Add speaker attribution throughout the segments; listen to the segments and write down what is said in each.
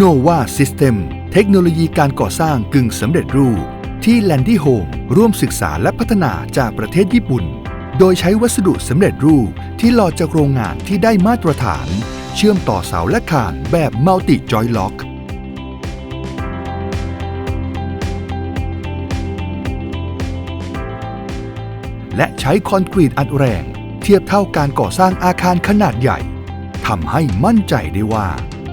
Speaker 1: Nova System เทคโนโลยีการก่อสร้างกึ่งสำเร็จรูป ที่ Landy Home ร่วมศึกษาและพัฒนาจากประเทศญี่ปุ่น โดยใช้วัสดุสำเร็จรูปที่หล่อจากโรงงานที่ได้มาตรฐาน เชื่อมต่อเสาและคานแบบ Multi Joy Lock และใช้คอนกรีตอัดแรง เทียบเท่าการก่อสร้างอาคารขนาดใหญ่ทำให้มั่นใจได้ว่า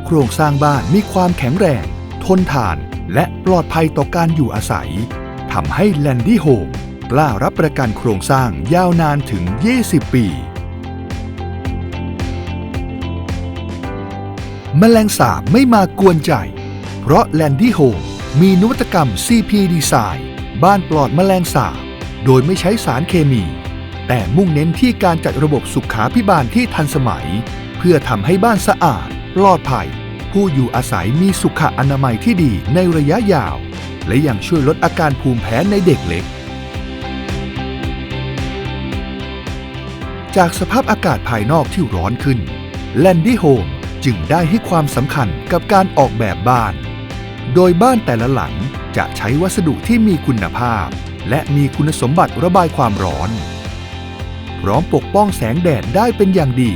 Speaker 1: โครงสร้างบ้านมีความแข็งแรง ทนทาน และปลอดภัยต่อการอยู่อาศัยทำให้ Landy Home กล้ารับประกันโครงสร้างยาวนานถึง 20 ปี แมลงสาบไม่มากวนใจ เพราะ Landy Home มีนวัตกรรม CP Design บ้านปลอดแมลงสาบ โดยไม่ใช้สารเคมี แต่มุ่งเน้นที่การจัดระบบสุขาพิบาลที่ทันสมัย เพื่อทำให้บ้านสะอาด ปลอดภัย ผู้อยู่อาศัยมีสุขอนามัยที่ดีในระยะยาว และยังช่วยลดอาการภูมิแพ้ในเด็กเล็ก จากสภาพอากาศภายนอกที่ร้อนขึ้น Landy Home จึงได้ให้ความสำคัญกับการออกแบบบ้าน โดยบ้านแต่ละหลังจะใช้วัสดุที่มีคุณภาพ และมีคุณสมบัติระบายความร้อน พร้อมปกป้องแสงแดดได้เป็นอย่างดี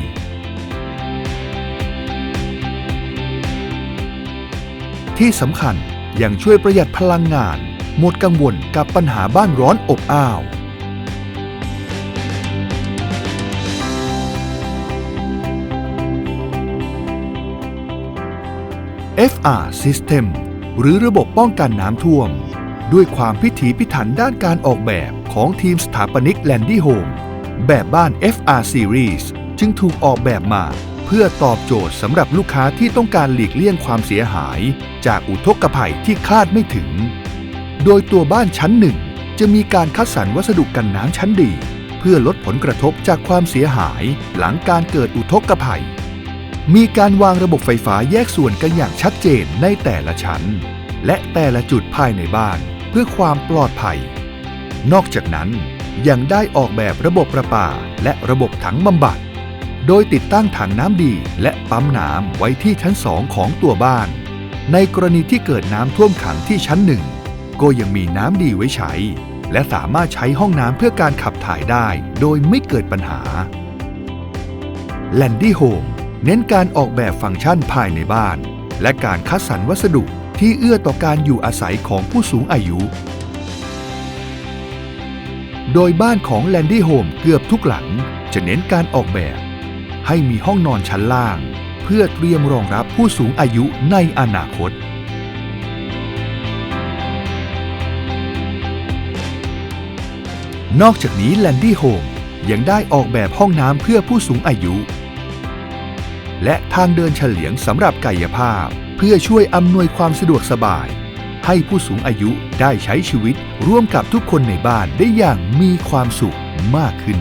Speaker 1: ที่สำคัญยังช่วยประหยัดพลังงาน หมดกังวลกับปัญหาบ้านร้อนอบอ้าว FR System หรือระบบป้องกันน้ำท่วม ด้วยความพิถีพิถันด้านการออกแบบของทีมสถาปนิก Landy Home แบบบ้าน FR Series จึงถูกออกแบบมา พื่อตอบโจทย์สำหรับลูกค้าที่ต้องการหลีกเลี่ยงความเสียหาย จากอุทกภัยที่คาดไม่ถึง โดยตัวบ้านชั้นหนึ่งจะมีการคัดสรรวัสดุกันน้ำชั้นดี เพื่อลดผลกระทบจากความเสียหายหลังการเกิดอุทกภัย มีการวางระบบไฟฟ้าแยกส่วนกันอย่างชัดเจนในแต่ละชั้น และแต่ละจุดภายในบ้าน เพื่อความปลอดภัย นอกจากนั้นยังได้ออกแบบระบบประปาและระบบถังบำบัด โดยติดตั้งถังน้ำดีและปั๊มน้ำไว้ที่ชั้นสองของตัวบ้าน ในกรณีที่เกิดน้ำท่วมขังที่ชั้นหนึ่งก็ยังมีน้ำดีไว้ใช้ และสามารถใช้ห้องน้ำเพื่อการขับถ่ายได้ โดยไม่เกิดปัญหา Landy Home เน้นการออกแบบฟังก์ชันภายในบ้าน และการคัดสรรวัสดุที่เอื้อต่อการอยู่อาศัยของผู้สูงอายุ โดยบ้านของ Landy Home เกือบทุกหลัง จะเน้นการออกแบบ ให้มีห้องนอนชั้นล่าง เพื่อเตรียมรองรับผู้สูงอายุในอนาคต นอกจากนี้ Landy Home ยังได้ออกแบบห้องน้ำเพื่อผู้สูงอายุ และทางเดินเฉลียงสำหรับกายภาพ เพื่อช่วยอำนวยความสะดวกสบาย ให้ผู้สูงอายุได้ใช้ชีวิตร่วมกับทุกคนในบ้านได้อย่างมีความสุขมากขึ้น